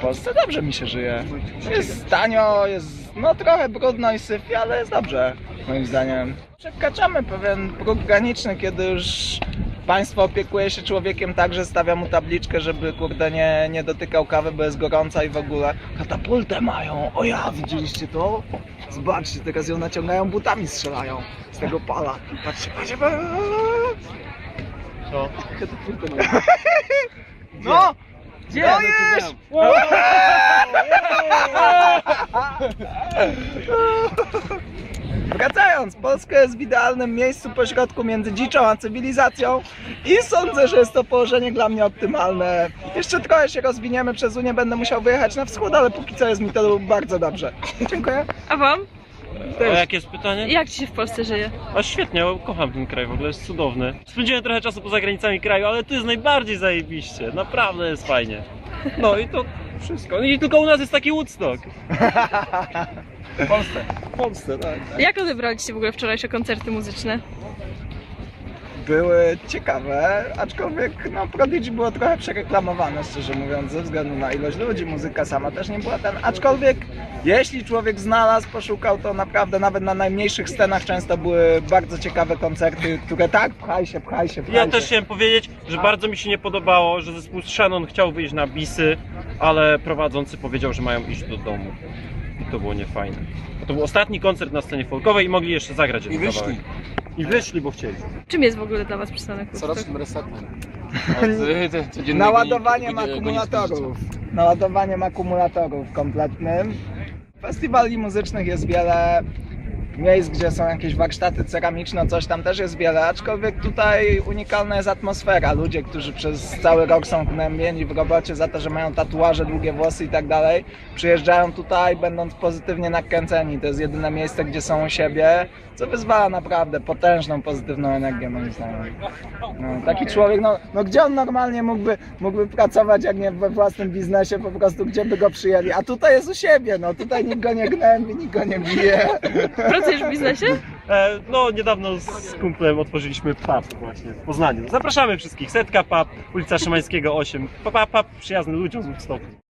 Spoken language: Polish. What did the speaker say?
Polsce dobrze mi się żyje. Jest tanio, jest no trochę brudno i syfi, ale jest dobrze, moim zdaniem. Przekraczamy pewien próg graniczny, kiedy już państwo opiekuje się człowiekiem tak, że stawia mu tabliczkę, żeby kurde nie, nie dotykał kawy, bo jest gorąca i w ogóle. Katapultę mają, o ja, widzieliście to? Zobaczcie, teraz ją naciągają, butami strzelają z tego pala. Patrzcie, patrzcie, patrzcie. Co? Katapultę mają. No! Gdzie? No No jest! Wracając, Polska jest w idealnym miejscu pośrodku między dziczą a cywilizacją i sądzę, że jest to położenie dla mnie optymalne. Jeszcze trochę się rozwiniemy przez Unię, będę musiał wyjechać na wschód, ale póki co jest mi to bardzo dobrze. Dziękuję. A wam? A jakie jest pytanie? Jak ci się w Polsce żyje? A świetnie, kocham ten kraj, w ogóle jest cudowny. Spędziłem trochę czasu poza granicami kraju, ale tu jest najbardziej zajebiście. Naprawdę jest fajnie. No i to wszystko. I tylko u nas jest taki Woodstock. W Polsce. W Polsce, tak. Jak odebraliście w ogóle wczorajsze koncerty muzyczne? Były ciekawe, aczkolwiek no, Prodigy było trochę przereklamowane, szczerze mówiąc, ze względu na ilość ludzi. Muzyka sama też nie była ten. Aczkolwiek, jeśli człowiek znalazł, poszukał, to naprawdę nawet na najmniejszych scenach często były bardzo ciekawe koncerty, które tak, pchaj się, pchaj się, pchaj Ja się. też chciałem powiedzieć, że bardzo mi się nie podobało, że zespół Shannon chciał wyjść na bisy, ale prowadzący powiedział, że mają iść do domu. I to było niefajne. To był ostatni koncert na scenie folkowej i mogli jeszcze zagrać jeden I wyszli. kawałek. I wyszli, bo chcieli. Czym jest w ogóle dla was przystanek? Corocznym resetem. Od e, codziennego Naładowaniem akumulatorów. Naładowaniem akumulatorów kompletnym. Festiwali muzycznych jest wiele. Miejsc, gdzie są jakieś warsztaty ceramiczne, coś tam też jest wiele, aczkolwiek tutaj unikalna jest atmosfera. Ludzie, którzy przez cały rok są gnębieni w robocie za to, że mają tatuaże, długie włosy i tak dalej, przyjeżdżają tutaj, będąc pozytywnie nakręceni. To jest jedyne miejsce, gdzie są u siebie, co wyzwala naprawdę potężną, pozytywną energię, moim zdaniem. No, taki człowiek, no, no gdzie on normalnie mógłby, mógłby pracować, jak nie we własnym biznesie, po prostu gdzie by go przyjęli. A tutaj jest u siebie, no tutaj nikt go nie gnębi, nikt go nie bije. Pracujesz w biznesie? E, no, niedawno z kumplem otworzyliśmy pub właśnie w Poznaniu. Zapraszamy wszystkich. Setka pub, ulica Szymańskiego 8. Pub, pub przyjazny ludziom z Woodstocku.